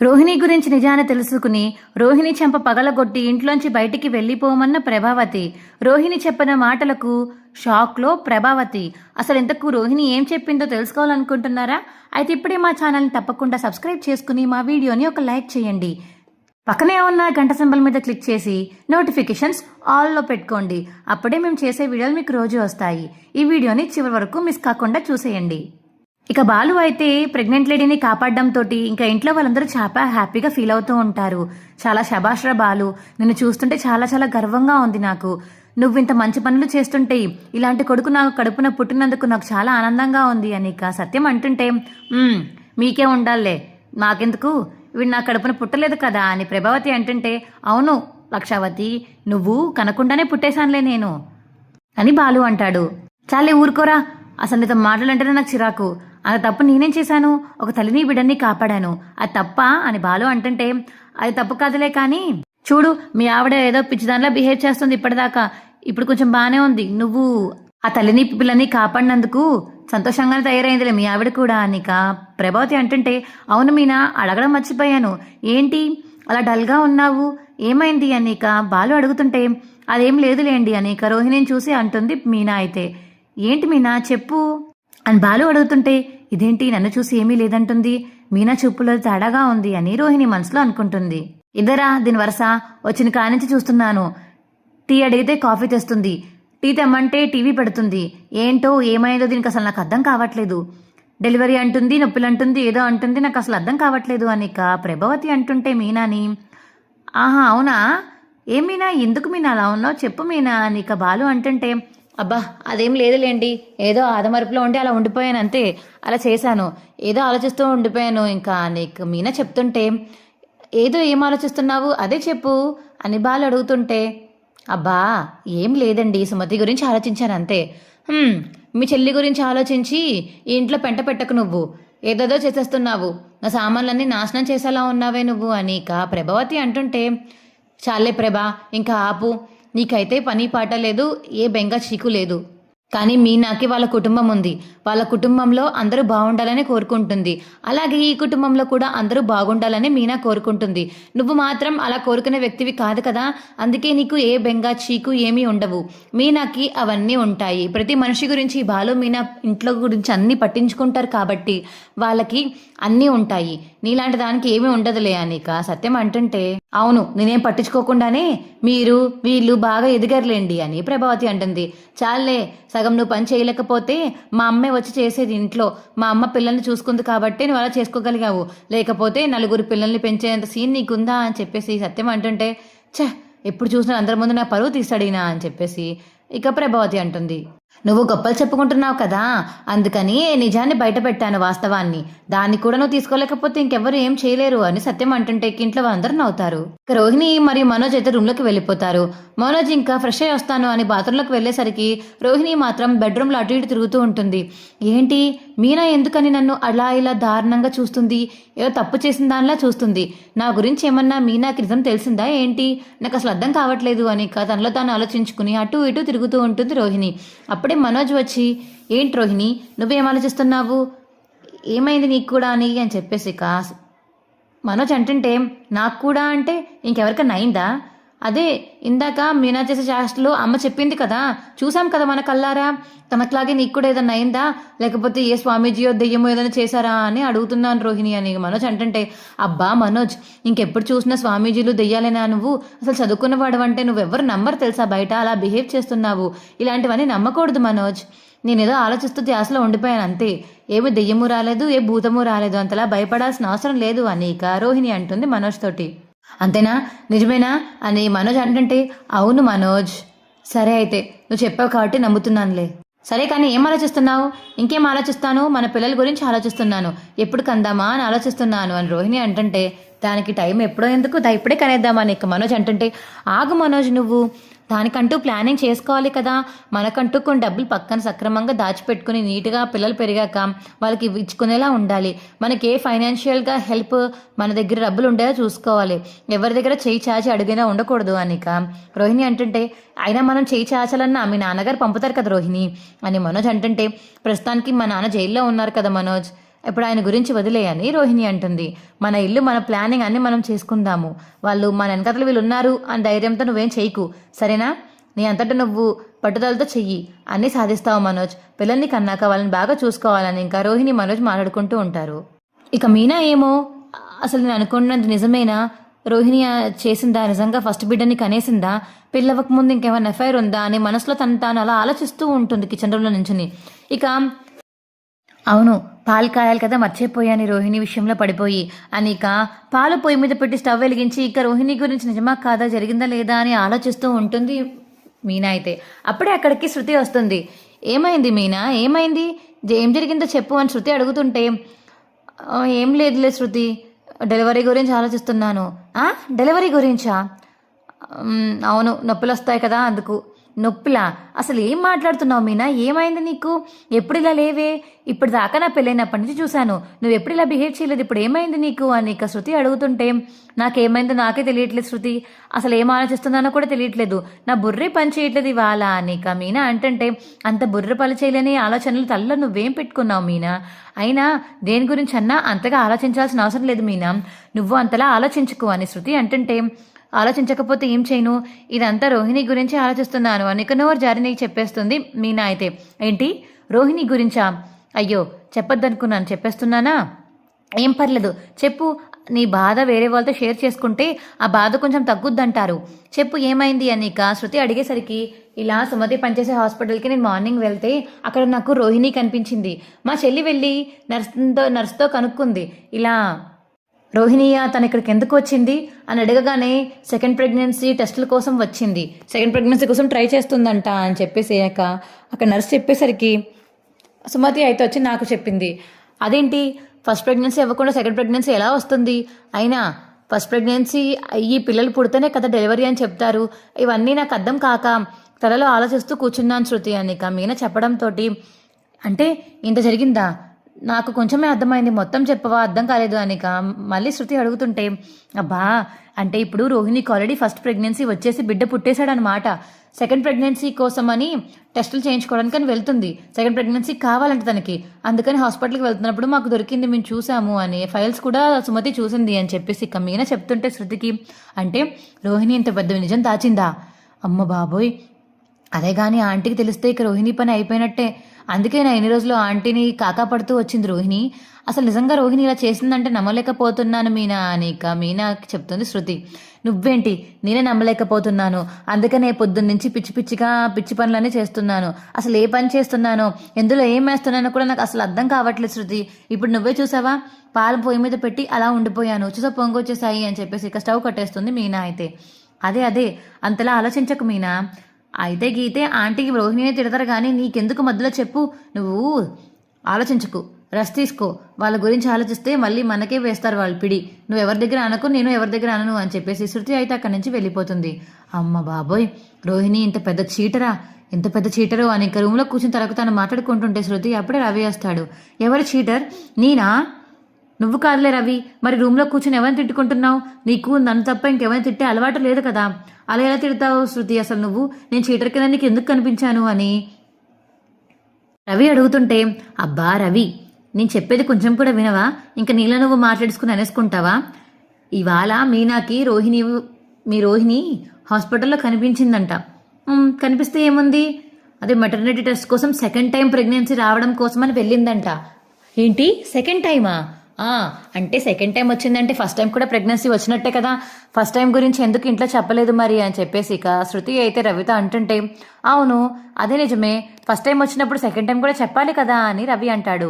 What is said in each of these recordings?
రోహిణి గురించి నిజాన్ని తెలుసుకుని రోహిణి చెంప పగలగొట్టి ఇంట్లోంచి బయటికి వెళ్ళిపోమన్న ప్రభావతి. రోహిణి చెప్పిన మాటలకు షాక్లో ప్రభావతి. అసలు ఇంతకు రోహిణి ఏం చెప్పిందో తెలుసుకోవాలనుకుంటున్నారా? అయితే ఇప్పుడే మా ఛానల్ని తప్పకుండా సబ్స్క్రైబ్ చేసుకుని మా వీడియోని ఒక లైక్ చేయండి. పక్కనే ఉన్న గంట సింబల్ మీద క్లిక్ చేసి నోటిఫికేషన్స్ ఆల్లో పెట్టుకోండి. అప్పుడే మేము చేసే వీడియోలు మీకు రోజు వస్తాయి. ఈ వీడియోని చివరి వరకు మిస్ కాకుండా చూసేయండి. ఇక బాలు అయితే ప్రెగ్నెంట్ లేడీని కాపాడడంతో ఇంకా ఇంట్లో వాళ్ళందరూ చాలా హ్యాపీగా ఫీల్ అవుతూ ఉంటారు. చాలా శబాష్రా బాలు నిన్ను చూస్తుంటే చాలా చాలా గర్వంగా ఉంది నాకు. నువ్వు ఇంత మంచి పనులు చేస్తుంటే ఇలాంటి కొడుకు నాకు కడుపున పుట్టినందుకు నాకు చాలా ఆనందంగా ఉంది అని ఇక సత్యం అంటుంటే మీకే ఉండాలే నాకెందుకు వీడు నా కడుపున పుట్టలేదు కదా అని ప్రభావతి అంటుంటే అవును లక్షావతి నువ్వు కనకుండానే పుట్టేశానులే నేను అని బాలు అంటాడు. చాలే ఊరుకోరా. అసలు నీతో మాటలంటేనే నాకు చిరాకు. అలా తప్పు నేనేం చేశాను? ఒక తల్లిని బిడ్డని కాపాడాను. అది తప్ప? అని బాలు అంటుంటే అది తప్పు కాదులే కానీ చూడు మీ ఆవిడ ఏదో పిచ్చిదానిలా బిహేవ్ చేస్తుంది ఇప్పటిదాకా. ఇప్పుడు కొంచెం బాగానే ఉంది. నువ్వు ఆ తల్లిని పిల్లని కాపాడినందుకు సంతోషంగానే తయారైందిలే మీ ఆవిడ కూడా. అనిక ప్రభావతి అంటుంటే అవును మీనా అడగడం మర్చిపోయాను. ఏంటి? అలా డల్గా ఉన్నావు? ఏమైంది అనిక బాలు అడుగుతుంటే అదేం లేదులేండి అనిక రోహిణిని చూసి అంటుంది మీనా అయితే. ఏంటి మీనా? చెప్పు. అని బాలు అడుగుతుంటే ఇదేంటి? నన్ను చూసి ఏమీ లేదంటుంది. మీనా చూపులో తేడాగా ఉంది అని రోహిణి మనసులో అనుకుంటుంది. ఇద్దరా దీని వరుస. వచ్చిన కానించి చూస్తున్నాను. టీ అడిగితే కాఫీ తెస్తుంది. టీ తెమ్మంటే టీవీ పెడుతుంది. ఏంటో ఏమైందో దీనికి అసలు నాకు అర్థం కావట్లేదు. డెలివరీ అంటుంది నొప్పులు అంటుంది ఏదో అంటుంది నాకు అసలు అర్థం కావట్లేదు అనిక ప్రభావతి అంటుంటే మీనాని ఆహా అవునా? ఏ మీనా? ఎందుకు మీనా అలా ఉన్నావు? చెప్పు మీనా నీక బాలు అంటుంటే అబ్బా అదేం లేదులేండి. ఏదో ఆదమరుపులో ఉండి అలా ఉండిపోయాను అంతే అలా చేశాను. ఏదో ఆలోచిస్తూ ఉండిపోయాను. ఇంకా నీకు మీనా చెప్తుంటే ఏదో ఏం ఆలోచిస్తున్నావు? అదే చెప్పు అని బాలు అడుగుతుంటే అబ్బా ఏం లేదండి. సుమతి గురించి ఆలోచించాను అంతే మీ చెల్లి గురించి ఆలోచించి ఈ ఇంట్లో పెంట పెట్టకు నువ్వు. ఏదేదో చేసేస్తున్నావు. నా సామాన్లన్నీ నాశనం చేసేలా ఉన్నావే నువ్వు అని ఇక ప్రభావతి అంటుంటే చాలే ప్రభా ఇంకా ఆపు. నీకైతే పని పాట లేదు ఏ బెంగ చీకు లేదు. కానీ మీనాకి వాళ్ళ కుటుంబం ఉంది. వాళ్ళ కుటుంబంలో అందరూ బాగుండాలని కోరుకుంటుంది. అలాగే ఈ కుటుంబంలో కూడా అందరూ బాగుండాలని మీనా కోరుకుంటుంది. నువ్వు మాత్రం అలా కోరుకునే వ్యక్తివి కాదు కదా? అందుకే నీకు ఏ బెంగ చీకు ఏమీ ఉండవు. మీనాకి అవన్నీ ఉంటాయి. ప్రతి మనిషి గురించి బాలు మీనా ఇంట్లో గురించి అన్నీ పట్టించుకుంటారు కాబట్టి వాళ్ళకి అన్నీ ఉంటాయి. నీలాంటి దానికి ఏమీ ఉండదులే అనిక. సత్యం అంటుంటే అవును నేనేం పట్టించుకోకుండానే మీరు వీళ్ళు బాగా ఎదిగారులేండి అని ప్రభావతి అంటుంది. చాలే సగం నువ్వు పని చేయలేకపోతే మా అమ్మే వచ్చి చేసేది ఇంట్లో. మా అమ్మ పిల్లల్ని చూసుకుంది కాబట్టి నువ్వు అలా చేసుకోగలిగావు. లేకపోతే నలుగురు పిల్లల్ని పెంచేంత సీన్ నీకుందా అని చెప్పేసి సత్యం అంటుంటే ఛ ఎప్పుడు చూసినా అందరి ముందు నా పరువు తీస్తాడినా అని చెప్పేసి ఇక ప్రభావతి అంటుంది. నువ్వు గొప్పలు చెప్పుకుంటున్నావు కదా. అందుకని నిజాన్ని బయట పెట్టాను వాస్తవాన్ని. దాన్ని కూడా నువ్వు తీసుకోలేకపోతే ఇంకెవ్వరు ఏం చేయలేరు అని సత్యం అంటుంటే ఇంట్లో అందరూ నవ్వుతారు. రోహిణి మరియు మనోజ్ అయితే రూమ్లోకి వెళ్ళిపోతారు. మనోజ్ ఇంకా ఫ్రెష్ అయ్యి వస్తాను అని బాత్రూంలోకి వెళ్ళేసరికి రోహిణి మాత్రం బెడ్రూమ్లో అటు ఇటు తిరుగుతూ ఉంటుంది. ఏంటి? మీనా ఎందుకని నన్ను అలా ఇలా దారుణంగా చూస్తుంది? ఏదో తప్పు చేసిన దానిలా చూస్తుంది. నా గురించి ఏమన్నా మీనాకి నిజం తెలిసిందా ఏంటి? నాకు అసలు అర్థం కావట్లేదు అని తనలో తాను ఆలోచించుకుని అటు ఇటు తిరుగుతూ ఉంటుంది రోహిణి. అప్పుడే మనోజ్ వచ్చి ఏంటి రోహిణి నువ్వేం ఆలోచిస్తున్నావు ఏమైంది నీకు కూడా అని అని చెప్పేసి కా మనోజ్ అంటుంటే నాకు కూడా అంటే ఇంకెవరికైనా అయిందా? అదే ఇందాక మీనా చేసే అమ్మ చెప్పింది కదా చూసాం కదా మన కల్లారా తనట్లాగే నీకు కూడా ఏదైనా అయిందా? లేకపోతే ఏ స్వామీజీయో దెయ్యమో ఏదైనా చేశారా అని అడుగుతున్నాను రోహిణి అని. మనోజ్ అంటుంటే అబ్బా మనోజ్ ఇంకెప్పుడు చూసినా స్వామీజీలు దెయ్యాలేనా నువ్వు? అసలు చదువుకున్నవాడు అంటే నువ్వెవరు నంబర్ తెలుసా బయట? అలా బిహేవ్ చేస్తున్నావు. ఇలాంటివన్నీ నమ్మకూడదు మనోజ్. నేనేదో ఆలోచిస్తూ ధ్యాసలో ఉండిపోయాను అంతే. ఏమి దెయ్యము రాలేదు ఏ భూతము రాలేదు అంతలా భయపడాల్సిన అవసరం లేదు అనిక రోహిణి అంటుంది మనోజ్ తోటి. అంతేనా? నిజమేనా? అని మనోజ్ అంటుంటే అవును మనోజ్. సరే అయితే నువ్వు చెప్పావు కాబట్టి నమ్ముతున్నానులే. సరే కానీ ఏం ఆలోచిస్తున్నావు? ఇంకేం ఆలోచిస్తాను? మన పిల్లల గురించి ఆలోచిస్తున్నాను. ఎప్పుడు కందామా అని ఆలోచిస్తున్నాను అని రోహిణి అంటుంటే దానికి టైం ఎప్పుడో ఎందుకు? ఇప్పుడే కనేద్దామా అని ఇక మనోజ్ అంటుంటే ఆగు మనోజ్ నువ్వు. దానికంటూ ప్లానింగ్ చేసుకోవాలి కదా. మనకంటూ కొన్ని డబ్బులు పక్కన సక్రమంగా దాచిపెట్టుకుని నీట్గా పిల్లలు పెరిగాక వాళ్ళకి ఇచ్చుకునేలా ఉండాలి. మనకి ఏ ఫైనాన్షియల్గా హెల్ప్ మన దగ్గర డబ్బులు ఉండేలా చూసుకోవాలి. ఎవరి దగ్గర చేయి చాచి అడిగినా ఉండకూడదు అనిక. రోహిణి అంటుంటే అయినా మనం చేయి చాచాలన్నా మీ నాన్నగారు పంపుతారు కదా రోహిణి? అని మనోజ్ అంటుంటే ప్రస్తుతానికి మా నాన్న జైల్లో ఉన్నారు కదా మనోజ్. ఇప్పుడు ఆయన గురించి వదిలేయని రోహిణి అంటుంది. మన ఇల్లు మన ప్లానింగ్ అన్ని మనం చేసుకుందాము. వాళ్ళు మన వెనకతలు వీళ్ళు ఉన్నారు అని ధైర్యంతో నువ్వేం చేయకు. సరేనా? నీ అంతటా నువ్వు పట్టుదలతో చెయ్యి. అన్నీ సాధిస్తావు మనోజ్. పిల్లల్ని కన్నాక వాళ్ళని బాగా చూసుకోవాలని ఇంకా రోహిణి మనోజ్ మాట్లాడుకుంటూ ఉంటారు. ఇక మీనా ఏమో? అసలు నేను అనుకున్నది నిజమేనా? రోహిణి చేసిందా? నిజంగా ఫస్ట్ బిడ్డని కనేసిందా? పిల్లవక ముందు ఇంకేమైనా ఎఫ్ఐఆర్ ఉందా అని మనసులో తను తాను అలా ఆలోచిస్తూ ఉంటుంది కిచెన్ రూమ్లో నుంచుని. ఇక అవును. పాలు కాయాలి కదా మర్చిపోయాను రోహిణి విషయంలో పడిపోయి. అనిక పాలు పొయ్యి మీద పెట్టి స్టవ్ వెలిగించి ఇక రోహిణి గురించి నిజమా కాదా జరిగిందా లేదా అని ఆలోచిస్తూ ఉంటుంది మీనా అయితే. అప్పుడే అక్కడికి శృతి వస్తుంది. ఏమైంది మీనా ఏమైంది? ఏం జరిగిందో చెప్పు అని శృతి అడుగుతుంటే ఏం లేదులే శృతి డెలివరీ గురించి ఆలోచిస్తున్నాను. డెలివరీ గురించా? అవును నొప్పులు వస్తాయి కదా అందుకు. నొప్పులా? అసలు ఏం మాట్లాడుతున్నావు మీనా? ఏమైంది నీకు? ఎప్పుడు ఇలా లేవే? ఇప్పుడు దాకా నా పెళ్ళైనప్పటి నుంచి చూశాను. నువ్వు ఎప్పుడు ఇలా బిహేవ్ చేయలేదు? ఇప్పుడు ఏమైంది నీకు? అని ఇక శృతి అడుగుతుంటే నాకేమైందో నాకే తెలియట్లేదు శృతి. అసలు ఏం ఆలోచిస్తున్నానో కూడా తెలియట్లేదు. నా బుర్రే పని చేయట్లేదు ఇవాళ అని ఇక మీనా అంటుంటే అంత బుర్ర పని చేయలేని ఆలోచనలు తల్ల నువ్వేం పెట్టుకున్నావు మీనా? అయినా దేని గురించి అన్నా అంతగా ఆలోచించాల్సిన అవసరం లేదు మీనా. నువ్వు అంతలా ఆలోచించుకో అని శృతి అంటుంటే ఆలోచించకపోతే ఏం చేయను? ఇదంతా రోహిణి గురించి ఆలోచిస్తున్నాను. అనిక నోరు జారి నీకు చెప్పేస్తుంది మీనా అయితే. ఏంటి? రోహిణి గురించా? అయ్యో చెప్పొద్దనుకున్నాను. చెప్పేస్తున్నానా? ఏం పర్లేదు. చెప్పు. నీ బాధ వేరే వాళ్ళతో షేర్ చేసుకుంటే ఆ బాధ కొంచెం తగ్గుద్దంటారు. చెప్పు ఏమైంది అనిక? శృతి అడిగేసరికి ఇలా సుమతి పనిచేసే హాస్పిటల్కి నేను మార్నింగ్ వెళ్తే అక్కడ నాకు రోహిణి కనిపించింది. మా చెల్లి వెళ్ళి నర్స్తో నర్స్తో కనుక్కుంది. ఇలా రోహిణియా తను ఇక్కడికి ఎందుకు వచ్చింది? అని అడగగానే సెకండ్ ప్రెగ్నెన్సీ టెస్టుల కోసం వచ్చింది. సెకండ్ ప్రెగ్నెన్సీ కోసం ట్రై చేస్తుందంట అని చెప్పేసి అయ్యాక అక్కడ నర్స్ చెప్పేసరికి సుమతి అయితే వచ్చి నాకు చెప్పింది. అదేంటి? ఫస్ట్ ప్రెగ్నెన్సీ ఇవ్వకుండా సెకండ్ ప్రెగ్నెన్సీ ఎలా వస్తుంది? అయినా ఫస్ట్ ప్రెగ్నెన్సీ అయ్యి పిల్లలు పుడితేనే కదా డెలివరీ అని చెప్తారు. ఇవన్నీ నాకు అర్థం కాక తలలో ఆలోచిస్తూ కూర్చున్నాను శృతి అని ఇక మీన చెప్పడంతో అంటే ఇంత జరిగిందా? నాకు కొంచెమే అర్థమైంది మొత్తం చెప్పవా? అర్థం కాలేదు అనిక. మళ్ళీ శృతి అడుగుతుంటే అబ్బా అంటే ఇప్పుడు రోహిణికి ఆల్రెడీ ఫస్ట్ ప్రెగ్నెన్సీ వచ్చేసి బిడ్డ పుట్టేశాడనమాట సెకండ్ ప్రెగ్నెన్సీ కోసం అని టెస్టులు చేయించుకోవడానికి అని వెళ్తుంది. సెకండ్ ప్రెగ్నెన్సీ కావాలంట తనకి. అందుకని హాస్పిటల్కి వెళ్తున్నప్పుడు మాకు దొరికింది మేము చూసాము అని. ఫైల్స్ కూడా సుమతి చూసింది అని చెప్పేసి ఇక మీన చెప్తుంటే శృతికి అంటే రోహిణి ఇంత పెద్ద నిజం దాచిందా? అమ్మ బాబోయ్. అదే కానీ ఆంటీకి తెలిస్తే ఇక రోహిణి పని అయిపోయినట్టే. అందుకే నా ఎన్ని రోజులు ఆంటీని కాకాపడుతూ వచ్చింది రోహిణి. అసలు నిజంగా రోహిణి ఇలా చేసిందంటే నమ్మలేకపోతున్నాను మీనా అని ఇక మీనా చెప్తుంది శృతి. నువ్వేంటి? నేనే నమ్మలేకపోతున్నాను. అందుకనే పొద్దున్న నుంచి పిచ్చి పిచ్చిగా పిచ్చి పనులన్నీ చేస్తున్నాను. అసలు ఏ పని చేస్తున్నానో ఎందులో ఏం వేస్తున్నానో కూడా నాకు అసలు అర్థం కావట్లేదు శృతి. ఇప్పుడు నువ్వే చూసావా? పాలు పొయ్యి మీద పెట్టి అలా ఉండిపోయాను. చూసా పొంగొచ్చేసాయి అని చెప్పేసి ఇక స్టవ్ కట్టేస్తుంది మీనా అయితే. అదే అదే. అంతలా ఆలోచించకు మీనా. అయితే గీతే ఆంటీకి రోహిణినే తిడతారు కానీ నీకెందుకు మధ్యలో చెప్పు? నువ్వు ఆలోచించకు రెస్ట్ తీసుకో. వాళ్ళ గురించి ఆలోచిస్తే మళ్ళీ మనకే వేస్తారు వాళ్ళు పిడి. నువ్వు ఎవరి దగ్గర అనకు నేను ఎవరి దగ్గర అనను అని చెప్పేసి శృతి అయితే అక్కడి నుంచి వెళ్ళిపోతుంది. అమ్మ బాబోయ్ రోహిణి ఇంత పెద్ద చీటరా? ఎంత పెద్ద చీటరు అని ఇంకా రూమ్లో కూర్చుని తరకు తను మాట్లాడుకుంటుంటే శృతి అప్పుడే రవి వస్తాడు. ఎవరు చీటర్? నేనా? నువ్వు కాదులే రవి మరి రూమ్లో కూర్చొని ఎవరిని తిట్టుకుంటున్నావు? నీకు నన్ను తప్ప ఇంకెవరిని తిట్టే అలవాటు లేదు కదా. అలా ఎలా తిడతావు శృతి అసలు నువ్వు? నేను చీటర్ కింద నీకు ఎందుకు కనిపించాను అని. రవి అడుగుతుంటే అబ్బా రవి నేను చెప్పేది కొంచెం కూడా వినవా? ఇంకా నీళ్ళ నువ్వు మాట్లాడుకుని అనేసుకుంటావా? ఇవాళ మీనాకి రోహిణి మీ రోహిణి హాస్పిటల్లో కనిపించిందంట. కనిపిస్తే ఏముంది? అదే మెటర్నిటీ టెస్ట్ కోసం సెకండ్ టైం ప్రెగ్నెన్సీ రావడం కోసం అని వెళ్ళిందంట. ఏంటి? సెకండ్ టైమా అంటే సెకండ్ టైం వచ్చిందంటే ఫస్ట్ టైం కూడా ప్రెగ్నెన్సీ వచ్చినట్టే కదా. ఫస్ట్ టైం గురించి ఎందుకు ఇంట్లో చెప్పలేదు మరి అని చెప్పేసి ఇక శృతి అయితే రవితో అంటుంటే అవును అదే నిజమే. ఫస్ట్ టైం వచ్చినప్పుడు సెకండ్ టైం కూడా చెప్పాలి కదా అని రవి అంటాడు.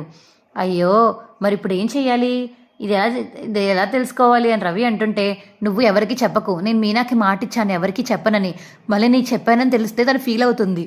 అయ్యో మరి ఇప్పుడు ఏం చెయ్యాలి? ఇది ఎలా ఇది ఎలా తెలుసుకోవాలి? అని రవి అంటుంటే నువ్వు ఎవరికి చెప్పకు. నేను మీనాకి మాట ఇచ్చాను ఎవరికి చెప్పనని. మళ్ళీ నీకు చెప్పానని తెలిస్తే తను ఫీల్ అవుతుంది.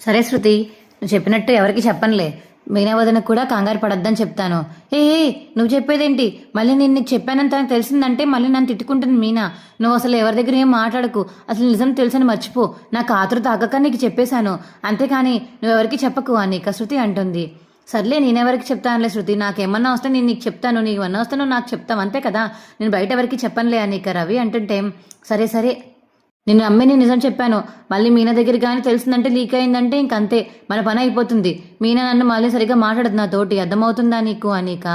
సరే శృతి నువ్వు చెప్పినట్టు ఎవరికి చెప్పనులే. మీనా వదనకు కూడా కంగారు పడొద్దని చెప్తాను. ఏ నువ్వు చెప్పేదేంటి? మళ్ళీ నేను చెప్పానని తనకు తెలిసిందంటే మళ్ళీ నన్ను తిట్టుకుంటుంది మీనా. నువ్వు అసలు ఎవరి దగ్గర ఏం మాట్లాడకు. అసలు నిజం తెలుసని మర్చిపో. నాకు ఆతృత తాగక నీకు చెప్పేశాను. అంతేకాని నువ్వెవరికి చెప్పకు అని ఇక శృతి అంటుంది. సర్లే నేనెవరికి చెప్తానులే శృతి? నాకేమన్నా వస్తే నేను నీకు చెప్తాను. నీకు ఏమన్నా వస్తే నువ్వు నాకు చెప్తావు. అంతే కదా. నేను బయట ఎవరికి చెప్పనులే అని ఇక రవి అంటుంటే సరే సరే. నిన్ను నమ్మి నేను నిజం చెప్పాను. మళ్ళీ మీనా దగ్గర కానీ తెలిసిందంటే లీక్ అయిందంటే ఇంకంతే మన పని అయిపోతుంది. మీనా నన్ను మళ్ళీ సరిగ్గా మాట్లాడదు నా తోటి. అర్థమవుతుందా నీకు అనిక?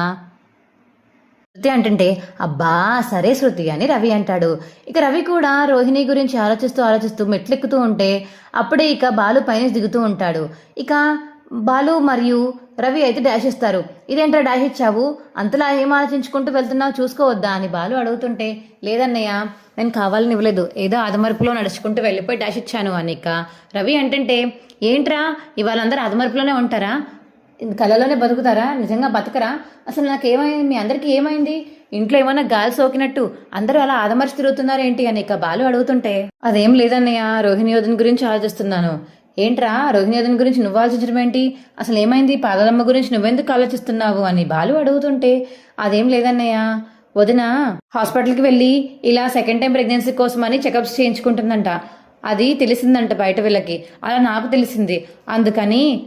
శృతి అంటుంటే అబ్బా సరే శృతి అని రవి అంటాడు. ఇక రవి కూడా రోహిణి గురించి ఆలోచిస్తూ ఆలోచిస్తూ మెట్లెక్కుతూ ఉంటే అప్పుడే ఇక బాలు పైన దిగుతూ ఉంటాడు. ఇక బాలు మరియు రవి అయితే డాష్ ఇస్తారు. ఇదేంట్రా డాష్ ఇచ్చావు? అంతలా ఏం ఆలోచించుకుంటూ వెళ్తున్నావు? చూసుకోవద్దా అని బాలు అడుగుతుంటే లేదన్నయ్య నేను కావాలని ఇవ్వలేదు. ఏదో అదమరుపులో నడుచుకుంటూ వెళ్ళిపోయి డాష్ ఇచ్చాను అనిక. రవి అంటుంటే ఏంట్రా ఇవాళ అందరూ అదమరుపులోనే ఉంటారా? కళలోనే బతుకుతారా? నిజంగా బతకరా? అసలు నాకు ఏమైంది మీ అందరికీ ఏమైంది? ఇంట్లో ఏమైనా గాలి సోకినట్టు అందరూ అలా ఆదమర్చి తిరుగుతున్నారేంటి అని ఇక బాలు అడుగుతుంటే అదేం లేదన్నయ్య రోహిణి యోధన్ గురించి ఆలోచిస్తున్నాను. ఏంట్రా రోహిణి గురించి నువ్వు ఆలోచించడం ఏంటి? అసలు ఏమైంది? పాదలమ్మ గురించి నువ్వెందుకు ఆలోచిస్తున్నావు అని బాలు అడుగుతుంటే అదేం లేదన్నయ్య. వదిన హాస్పిటల్కి వెళ్ళి ఇలా సెకండ్ టైం ప్రెగ్నెన్సీ కోసం అని చెకప్స్ చేయించుకుంటుందంట. అది తెలిసిందంట బయట వీళ్ళకి. అలా నాకు తెలిసింది. అందుకని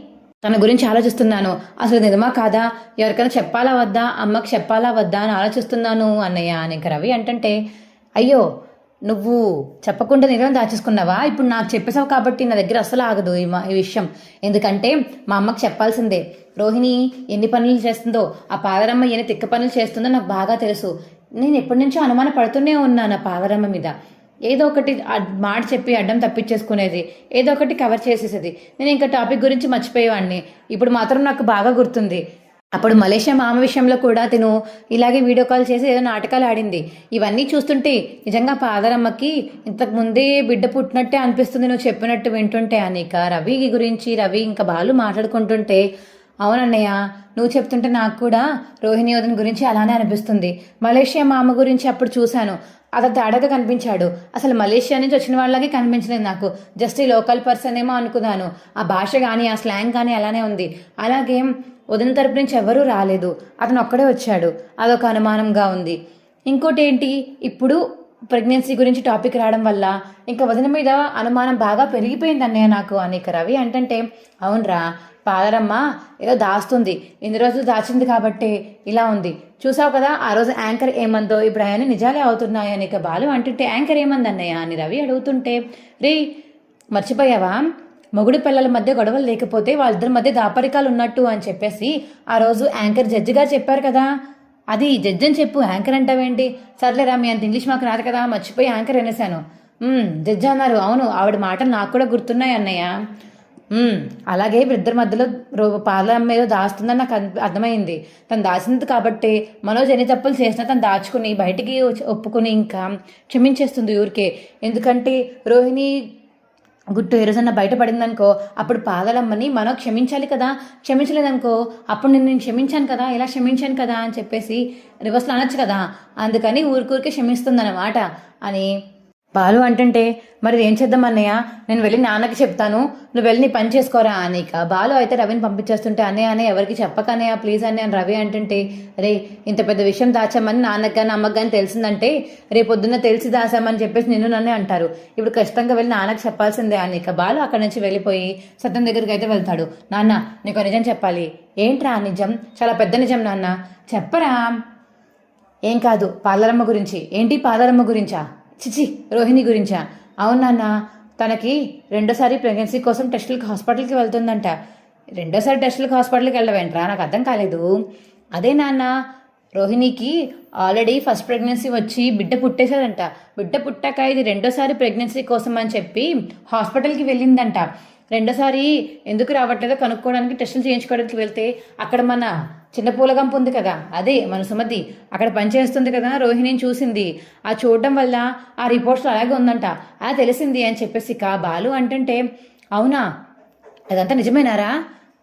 తన గురించి ఆలోచిస్తున్నాను. అసలు నిజమా కాదా? ఎవరికైనా చెప్పాలా వద్దా? అమ్మకి చెప్పాలా వద్దా అని ఆలోచిస్తున్నాను అన్నయ్య అని రవి అంటుంటే అయ్యో నువ్వు చెప్పకుండా నిజం దాచేసుకున్నావా? ఇప్పుడు నాకు చెప్పేసావు కాబట్టి నా దగ్గర అస్సలు ఆగదు ఈ మా- ఈ విషయం. ఎందుకంటే మా అమ్మకి చెప్పాల్సిందే. రోహిణి ఎన్ని పనులు చేస్తుందో ఆ పాదరమ్మ ఎన్ని తిక్క పనులు చేస్తుందో నాకు బాగా తెలుసు. నేను ఎప్పటి నుంచో అనుమాన పడుతూనే ఉన్నాను ఆ పాదరమ్మ మీద. ఏదో ఒకటి మాట చెప్పి అడ్డం తప్పించేసుకునేది ఏదో ఒకటి కవర్ చేసేసేది. నేను ఇంకా టాపిక్ గురించి మర్చిపోయేవాడిని ఇప్పుడు మాత్రం నాకు బాగా గుర్తుంది. అప్పుడు మలేషియా మామ విషయంలో కూడా తిను ఇలాగే వీడియో కాల్ చేసి ఏదో నాటకాలు ఆడింది. ఇవన్నీ చూస్తుంటే నిజంగా పాదరమ్మకి ఇంతకు ముందే బిడ్డ పుట్టినట్టే అనిపిస్తుంది నువ్వు చెప్పినట్టు వింటుంటే అనిక. రవి గురించి రవి ఇంకా బాలు మాట్లాడుకుంటుంటే అవునన్నయ్య నువ్వు చెప్తుంటే నాకు కూడా రోహిణి యోధన్ గురించి అలానే అనిపిస్తుంది. మలేషియా మామ గురించి అప్పుడు చూశాను. అతను తేడాగా కనిపించాడు. అసలు మలేషియా నుంచి వచ్చిన వాళ్ళకి కనిపించలేదు నాకు. జస్ట్ ఈ లోకల్ పర్సన్ ఏమో అనుకున్నాను. ఆ భాష కానీ ఆ స్లాంగ్ కానీ అలానే ఉంది. అలాగే వదిన తరపు నుంచి ఎవరూ రాలేదు. అతను ఒక్కడే వచ్చాడు. అదొక అనుమానంగా ఉంది. ఇంకోటి ఏంటి? ఇప్పుడు ప్రెగ్నెన్సీ గురించి టాపిక్ రావడం వల్ల ఇంకా వదిన మీద అనుమానం బాగా పెరిగిపోయింది అన్నయ్య నాకు. అనేక రవి ఏంటంటే అవునరా పాదరమ్మ ఏదో దాస్తుంది. ఇన్ని రోజులు దాచింది కాబట్టి ఇలా ఉంది. చూసావు కదా ఆ రోజు యాంకర్ ఏమందో? ఇప్పుడు ఆయన నిజాలే అవుతున్నాయి ఇక బాలు అంటుంటే యాంకర్ ఏమంది అన్నయ్య అని రవి అడుగుతుంటే రే మర్చిపోయావా? మొగుడు పిల్లల మధ్య గొడవలు లేకపోతే వాళ్ళిద్దరి మధ్య దాపరికాలు ఉన్నట్టు అని చెప్పేసి ఆ రోజు యాంకర్ జడ్జిగా చెప్పారు కదా. అది జడ్జి అని చెప్పు యాంకర్ అంటావేంటి? సర్లేరా మీ అంత ఇంగ్లీష్ మాకు రాదు కదా మర్చిపోయి యాంకర్ అనేసాను జడ్జి అన్నారు అవును ఆవిడ మాటలు నాకు కూడా గుర్తున్నాయి అన్నయ్య. అలాగే ఇద్దరి మధ్యలో రో పాల మీద దాస్తుందని నాకు అర్థమైంది. తను దాచింది కాబట్టి మనోజ్ ఎన్ని తప్పులు చేసినా తను దాచుకుని బయటికి వచ్చి- ఒప్పుకుని ఇంకా క్షమించేస్తుంది ఊరికే. ఎందుకంటే రోహిణి గుట్టు ఏ రోజన్నా బయటపడిందనుకో అప్పుడు పాదలమ్మని మనం క్షమించాలి కదా? క్షమించలేదనుకో? అప్పుడు నేను నేను క్షమించాను కదా? ఇలా క్షమించాను కదా? అని చెప్పేసి రివర్స్లో అనొచ్చు కదా? అందుకని ఊరికూరికే క్షమిస్తుందన్నమాట అని బాలు అంటుంటే మరి ఏం చేద్దాం అన్నయ్య? నేను వెళ్ళి నాన్నకి చెప్తాను. నువ్వు వెళ్ళి నీ పని చేసుకోరా అనేక. బాలు అయితే రవిని పంపించేస్తుంటే అన్నయ్య అనే ఎవరికి చెప్పకన్నయ్య ప్లీజ్ అన్నయ్య అని రవి అంటుంటే రే ఇంత పెద్ద విషయం దాచామని నాన్నకు కానీ అమ్మకు కానీ తెలిసిందంటే రే పొద్దున్న తెలిసి దాచామని చెప్పేసి నిన్ను నన్నే అంటారు. ఇప్పుడు ఖచ్చితంగా వెళ్ళి నాన్నకి చెప్పాల్సిందే అనిక. బాలు అక్కడి నుంచి వెళ్ళిపోయి సత్యం దగ్గరికి అయితే వెళ్తాడు. నాన్న నీకు నిజం చెప్పాలి. ఏంట్రా నిజం? చాలా పెద్ద నిజం నాన్న. చెప్పరా. ఏం కాదు పాలరమ్మ గురించి. ఏంటి పాలరమ్మ గురించా? చిచి రోహిణి గురించా? అవునన్న తనకి రెండోసారి ప్రెగ్నెన్సీ కోసం టెస్టులకి హాస్పిటల్కి వెళ్తుందంట. రెండోసారి టెస్టులకి హాస్పిటల్కి వెళ్ళవేంట్రా? నాకు అర్థం కాలేదు. అదే నాన్న రోహిణికి ఆల్రెడీ ఫస్ట్ ప్రెగ్నెన్సీ వచ్చి బిడ్డ పుట్టేశారంట బిడ్డ పుట్టాక ఇది రెండోసారి ప్రెగ్నెన్సీ కోసం అని చెప్పి హాస్పిటల్కి వెళ్ళిందంట. రెండోసారి ఎందుకు రావట్లేదో కనుక్కోవడానికి టెస్టులు చేయించుకోవడానికి వెళ్తే అక్కడ మన చిన్న పూలగంపు ఉంది కదా. అదే మన సుమతి అక్కడ పనిచేస్తుంది కదా రోహిణిని చూసింది. ఆ చూడడం వల్ల ఆ రిపోర్ట్స్ అలాగే ఉందంట. అలా తెలిసింది అని చెప్పేసి కా బాలు అంటుంటే అవునా? అదంతా నిజమేనారా?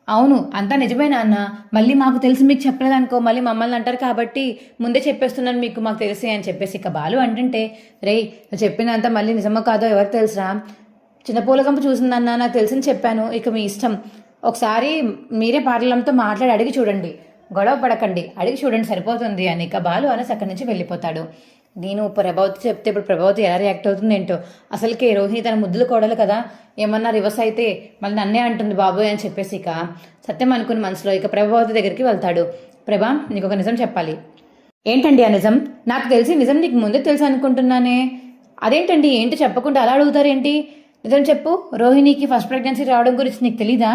అవును అంతా నిజమేనా అన్న? మళ్ళీ మాకు తెలిసి మీకు చెప్పలేదనుకో మళ్ళీ మమ్మల్ని అంటారు కాబట్టి ముందే చెప్పేస్తున్నాను మీకు మాకు తెలిసి అని చెప్పేసి ఇక బాలు అంటుంటే రేయ్ చెప్పినంత మళ్ళీ నిజమో కాదో ఎవరికి తెలుసురా? చిన్న పూలకంపు చూసిందన్న నాకు తెలిసింది చెప్పాను. ఇక మీ ఇష్టం. ఒకసారి మీరే పాటలంతో మాట్లాడి అడిగి చూడండి. గొడవ పడకండి. అడిగి చూడండి సరిపోతుంది అని ఇక బాలు అనేసి అక్కడి నుంచి వెళ్ళిపోతాడు. నేను ప్రభావతి చెప్తే ఇప్పుడు ప్రభావతి ఎలా రియాక్ట్ అవుతుంది ఏంటో? అసలుకే రోహిణి తన ముద్దులు కోడలు కదా. ఏమన్నా రివర్స్ అయితే మళ్ళీ నన్నే అంటుంది బాబోయ్ అని చెప్పేసి ఇక సత్యం అనుకుని మనసులో ఇక ప్రభావతి దగ్గరికి వెళ్తాడు. ప్రభా నీకు ఒక నిజం చెప్పాలి. ఏంటండి ఆ నిజం? నాకు తెలిసి నిజం నీకు ముందే తెలుసు అనుకుంటున్నానే. అదేంటండి? ఏంటి చెప్పకుండా అలా అడుగుతారేంటి? నిజం చెప్పు. రోహిణికి ఫస్ట్ ప్రెగ్నెన్సీ రావడం గురించి నీకు తెలీదా?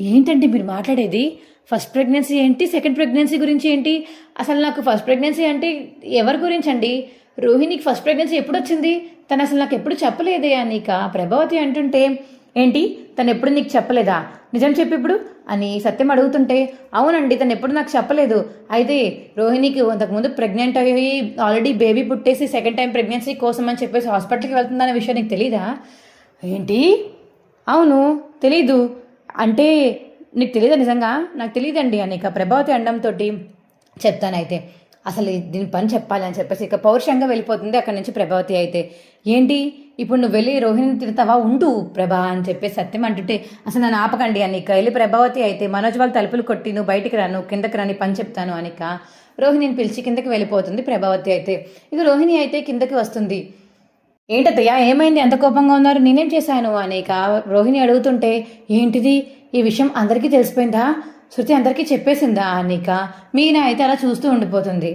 ఏంటంటే మీరు మాట్లాడేది? ఫస్ట్ ప్రెగ్నెన్సీ ఏంటి? సెకండ్ ప్రెగ్నెన్సీ గురించి ఏంటి? అసలు నాకు ఫస్ట్ ప్రెగ్నెన్సీ అంటే ఎవరి గురించి అండి రోహిణికి ఫస్ట్ ప్రెగ్నెన్సీ ఎప్పుడు వచ్చింది తను అసలు నాకు ఎప్పుడు చెప్పలేదే అనిక? ప్రభావతి అంటుంటే ఏంటి? తను ఎప్పుడు నీకు చెప్పలేదా? నిజం చెప్పి ఇప్పుడు అని సత్యం అడుగుతుంటే అవునండి తను ఎప్పుడు నాకు చెప్పలేదు. అయితే రోహిణికి అంతకుముందు ప్రెగ్నెంట్ అయ్యి ఆల్రెడీ బేబీ పుట్టేసి సెకండ్ టైం ప్రెగ్నెన్సీ కోసం అని చెప్పేసి హాస్పిటల్కి వెళ్తుందనే విషయం నీకు తెలీదా? ఏంటి? అవును తెలీదు. అంటే నీకు తెలియదా నిజంగా? నాకు తెలియదండి అని ఇక ప్రభావతి అండంతో చెప్తానైతే. అసలు దీని పని చెప్పాలి అని చెప్పేసి ఇక పౌరుషంగా వెళ్ళిపోతుంది అక్కడి నుంచి ప్రభావతి అయితే. ఏంటి? ఇప్పుడు నువ్వు వెళ్ళి రోహిణిని తిడతావా? ఉండు ప్రభా అని చెప్పేసి సత్యం అంటుంటే అసలు నన్ను ఆపకండి అనిక. వెళ్ళి ప్రభావతి అయితే మనోజ్ వాళ్ళు తలుపులు కొట్టి నువ్వు బయటికి రాను కిందకి రాని పని చెప్తాను అనిక. రోహిణిని పిలిచి కిందకి వెళ్ళిపోతుంది ప్రభావతి అయితే. ఇక రోహిణి అయితే కిందకి వస్తుంది. ఏంటత్తయ్య ఏమైంది? ఎంత కోపంగా ఉన్నారు? నేనేం చేశాను? అనేక రోహిణి అడుగుతుంటే ఏంటిది? ఈ విషయం అందరికీ తెలిసిపోయిందా? శృతి అందరికీ చెప్పేసిందా? అనిక మీనా అయితే అలా చూస్తూ ఉండిపోతుంది.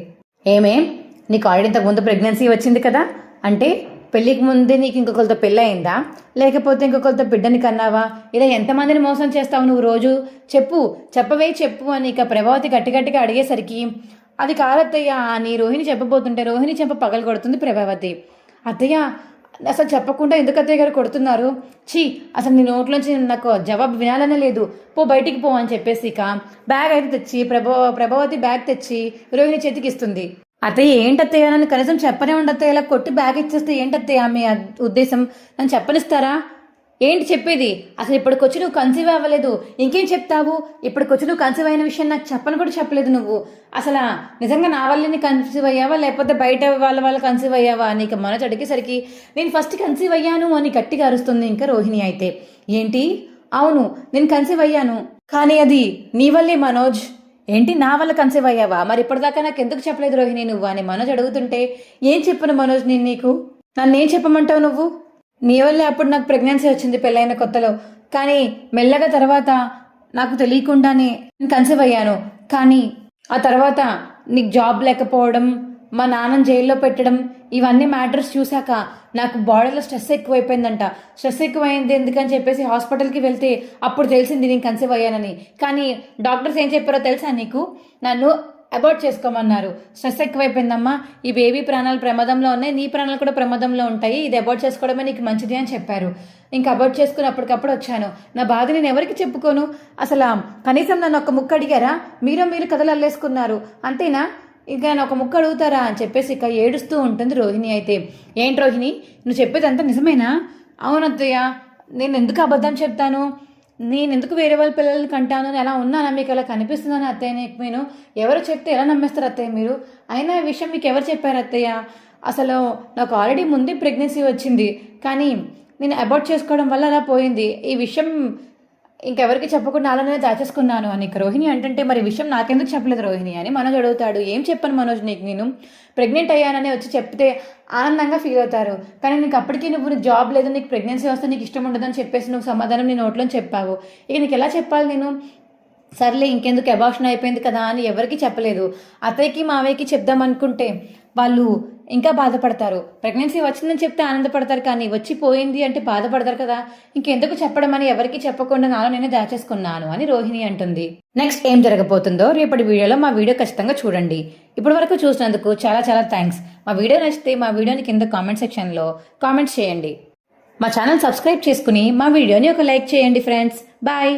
ఏమేం? నీకు ఆల్రెడీ ఇంతకుముందు ప్రెగ్నెన్సీ వచ్చింది కదా? అంటే పెళ్ళికి ముందే నీకు ఇంకొకరితో పెళ్ళి అయిందా లేకపోతే ఇంకొకరితో బిడ్డని కన్నావా? ఇలా ఎంతమందిని మోసం చేస్తావు నువ్వు రోజు? చెప్పు చెప్పవే చెప్పు అని ఇక ప్రభావతి గట్టి గట్టిగా అడిగేసరికి అది కాదత్తయ్య అని రోహిణి చెప్పబోతుంటే రోహిణి చెంప పగలు కొడుతుంది ప్రభావతి. అత్తయ్య అసలు చెప్పకుండా ఎందుకు అత్తయ్య గారు కొడుతున్నారు? ఛీ అసలు నీ నోట్లోంచి నాకు జవాబు వినాలనే లేదు. పో బయటికి పో అని చెప్పేసి ఇక బ్యాగ్ అయితే తెచ్చి ప్రభో ప్రభావతి బ్యాగ్ తెచ్చి రోహిణి చేతికి ఇస్తుంది. అత్తయ్య ఏంటత్తయ్య నన్ను కనీసం చెప్పనే ఉండత్తయ్య ఇలా కొట్టి బ్యాగ్ ఇచ్చేస్తే ఏంటత్తయ్య మీ ఉద్దేశం? నన్ను చెప్పనిస్తారా? ఏంటి చెప్పేది? అసలు ఇప్పటికొచ్చి నువ్వు కన్సీవ్ అవ్వలేదు. ఇంకేం చెప్తావు? ఇప్పటికొచ్చి నువ్వు కన్సీవ్ అయిన విషయం నాకు చెప్పని కూడా చెప్పలేదు నువ్వు. అసలు నిజంగా నా వల్లనే కన్సీవ్ అయ్యావా? లేకపోతే బయట వాళ్ళ వాళ్ళ కన్సీవ్ అయ్యావా? నీకు మనసు అడిగేసరికి నేను ఫస్ట్ కన్సీవ్ అయ్యాను అని గట్టిగా అరుస్తుంది ఇంకా రోహిణి అయితే. ఏంటి? అవును నేను కన్సీవ్ అయ్యాను. కానీ అది నీ వల్లే మనోజ్. ఏంటి నా వల్ల కన్సీవ్ అయ్యావా? మరి ఇప్పటిదాకా నాకు ఎందుకు చెప్పలేదు రోహిణి నువ్వు? అని మనోజ్ అడుగుతుంటే ఏం చెప్పను మనోజ్ నేను నీకు? నన్ను ఏం చెప్పమంటావు నువ్వు? నీ వల్ల అప్పుడు నాకు ప్రెగ్నెన్సీ వచ్చింది పెళ్ళైన కొత్తలో. కానీ మెల్లగా తర్వాత నాకు తెలియకుండానే నేను కన్సీవ్ అయ్యాను. కానీ ఆ తర్వాత నీకు జాబ్ లేకపోవడం మా నాన్నని జైల్లో పెట్టడం ఇవన్నీ మ్యాటర్స్ చూశాక నాకు బాడీలో స్ట్రెస్ ఎక్కువైపోయిందంట. స్ట్రెస్ ఎక్కువైంది ఎందుకని చెప్పేసి హాస్పిటల్కి వెళ్తే అప్పుడు తెలిసింది నేను కన్సీవ్ అయ్యానని. కానీ డాక్టర్స్ ఏం చెప్పారో తెలుసా నీకు? నన్ను అబార్ట్ చేసుకోమన్నారు. స్ట్రెస్ ఎక్కువైపోయిందమ్మా. ఈ బేబీ ప్రాణాలు ప్రమాదంలో ఉన్నాయి. నీ ప్రాణాలు కూడా ప్రమాదంలో ఉంటాయి. ఇది అబార్ట్ చేసుకోవడమే నీకు మంచిది అని చెప్పారు. ఇంకా అబార్ట్ చేసుకుని అప్పటికప్పుడు వచ్చాను. నా బాధ నేను ఎవరికి చెప్పుకోను? అసలు కనీసం నన్ను ఒక ముక్క అడిగారా? మీరు మీరు కథలు అల్లేసుకున్నారు. అంతేనా? ఇంకా నేను ఒక ముక్క అడుగుతారా అని చెప్పేసి ఇక ఏడుస్తూ ఉంటుంది రోహిణి అయితే. ఏంటి రోహిణి? నువ్వు చెప్పేదంతా నిజమేనా? అవునత్తయ్య. నేను ఎందుకు అబద్ధం చెప్తాను? నేను ఎందుకు వేరే వాళ్ళ పిల్లల్ని కంటాను ఎలా ఉన్నానా మీకు అలా కనిపిస్తుందని అత్తయ్య నీకు నేను ఎవరు చెప్తే ఎలా నమ్మేస్తారు అత్తయ్య మీరు? అయినా ఈ విషయం మీకు ఎవరు చెప్పారు అత్తయ్య? అసలు నాకు ఆల్రెడీ ముందే ప్రెగ్నెన్సీ వచ్చింది. కానీ నేను అబార్ట్ చేసుకోవడం వల్ల అలా పోయింది. ఈ విషయం ఇంకెవరికి చెప్పకుండా అలానే దాచేసుకున్నాను అని. రోహిణి అంటుంటే మరి విషయం నాకెందుకు చెప్పలేదు రోహిణి? అని మనోజ్ అడుగుతాడు. ఏం చెప్పను మనోజ్ నీకు నేను? ప్రెగ్నెంట్ అయ్యానని వచ్చి చెప్తే ఆనందంగా ఫీల్ అవుతారు. కానీ నీకు అప్పటికీ నువ్వు జాబ్ లేదు నీకు ప్రెగ్నెన్సీ వస్తే నీకు ఇష్టం ఉండదని చెప్పేసి నువ్వు సమాధానం నీ నోట్లో చెప్పావు. ఇక నీకు ఎలా చెప్పాలి నేను? సర్లే ఇంకెందుకు అబార్షన్ అయిపోయింది కదా అని ఎవరికి చెప్పలేదు. అతయ్యకి మావయ్యకి చెప్దాం అనుకుంటే వాళ్ళు ఇంకా బాధపడతారు. ప్రెగ్నెన్సీ వచ్చిందని చెప్తే ఆనందపడతారు కానీ వచ్చి పోయింది అంటే బాధపడతారు కదా. ఇంకెందుకు చెప్పడం అని ఎవరికి చెప్పకుండా నాలో నేను దాచేసుకున్నాను అని రోహిణి అంటుంది. నెక్స్ట్ ఏం జరగబోతుందో రేపటి వీడియోలో మా వీడియో ఖచ్చితంగా చూడండి. ఇప్పటి వరకు చూసినందుకు చాలా చాలా థ్యాంక్స్. మా వీడియో నచ్చితే మా వీడియోని కింద కామెంట్ సెక్షన్లో కామెంట్స్ చేయండి. మా ఛానల్ సబ్స్క్రైబ్ చేసుకుని మా వీడియోని ఒక లైక్ చేయండి ఫ్రెండ్స్. బాయ్.